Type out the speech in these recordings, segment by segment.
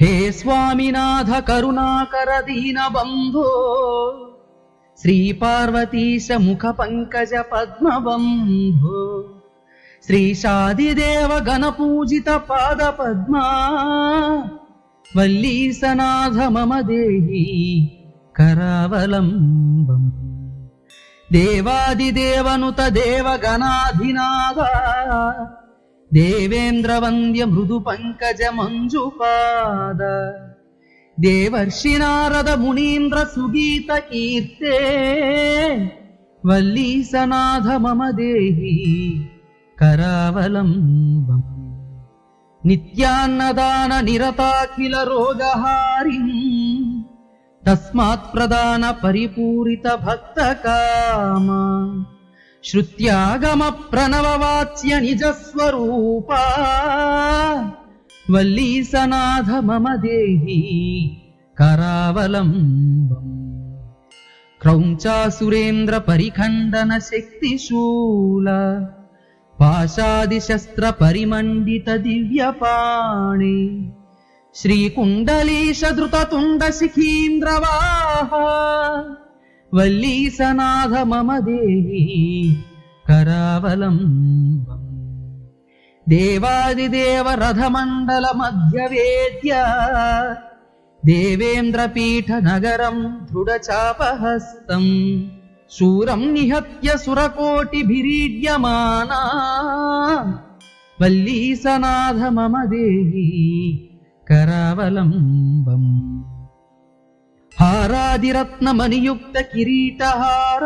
హే స్వామినాథ కరుణాకర దీన బంధో శ్రీ పార్వతీశ ముఖ పంకజ పద్మబంధో శ్రీషాదిదేవ గణ పూజిత పాద పద్మా వల్లీసనాథ మమ దేహి కరావలంబం. దేవాదిదేవనుత దేవగణాధినాథ దేవేంద్ర వంద్య మృదు పంకజ మంజుపాద దేవర్షి నారద మునీంద్ర సుగీత కీర్తే వల్లీసనాథ మమ దేహి కరావలంబం. నిత్యాన్నదాన నిరతాఖిల రోగహారిం తస్మాత్ ప్రధాన పరిపూరిత భక్త కామా. శ్రుత్యాగమ ప్రణవవాచ్య నిజ వల్లీ సనాథ మమ దేహి కరావలంబం క్రౌంచాసురేంద్ర పరిఖండన శక్తిశూల. పాశాదిశస్త్ర పరిమండిత దివ్యపాణి. శ్రీకుండలీశ ధృతతుండ శిఖీంద్రవాహ. వల్లీసనాథ మమ దేహి కరావలంబం. దేవాదిదేవ రథమండల మధ్య వేద్య దేవేంద్రపీఠ నగరం దృఢచాపహస్తం. శూరం నిహత్య సురకోటిభిరీడ్యమానా. వల్లీసనాథ మమ దేవి కరావలంబం. హారాదిరత్నమనియుక్త కిరీటహార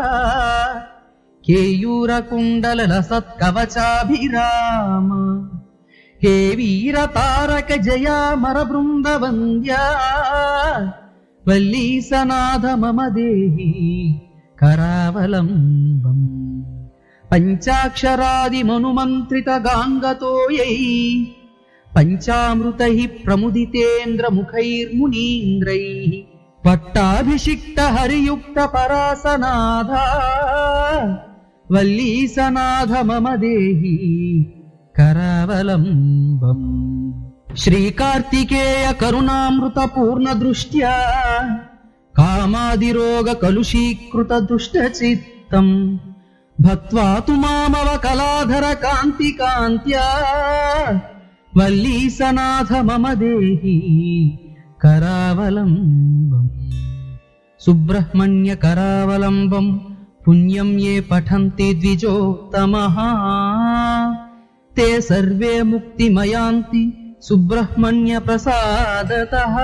కేయూర కుండల సత్కవచాభిరామ హే వీర తారక జయ మర బృంద వంద్య వల్లీసనాథ మమ దేహి కరావలంబం పంచాక్షరాది మనుమంత్రిత గాంగతోయై పంచామృత ప్రముదితేంద్ర ముఖైర్మునీంద్రై పట్టాభిషిక్త హరియుక్త పరాసనాథ వల్లీసనాథ మమ దేహి కరావలంబం. శ్రీకార్తికేయ కరుణామృత పూర్ణ దృష్ట్యా కామాదిరోగ కలుషీకృత దుష్ట చిత్తం భక్త్వా తు మామవ కళాధర కాంతి కాంత్యా వల్లీసనాథ మమ దేహి కరావలంబం. सुब्रह्मण्यकरावलम्बं पुण्यं ये पठन्ति द्विजोत्तमः ते सर्वे मुक्तिमयान्ति सुब्रह्मण्यप्रसादतः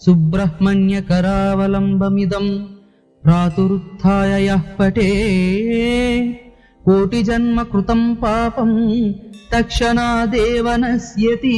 सुब्रह्मण्यकरावलम्बमिदं प्रातुरुत्थाय यः पटे कोटिजन्मकृतं पापं तक्षणादेव नश्यति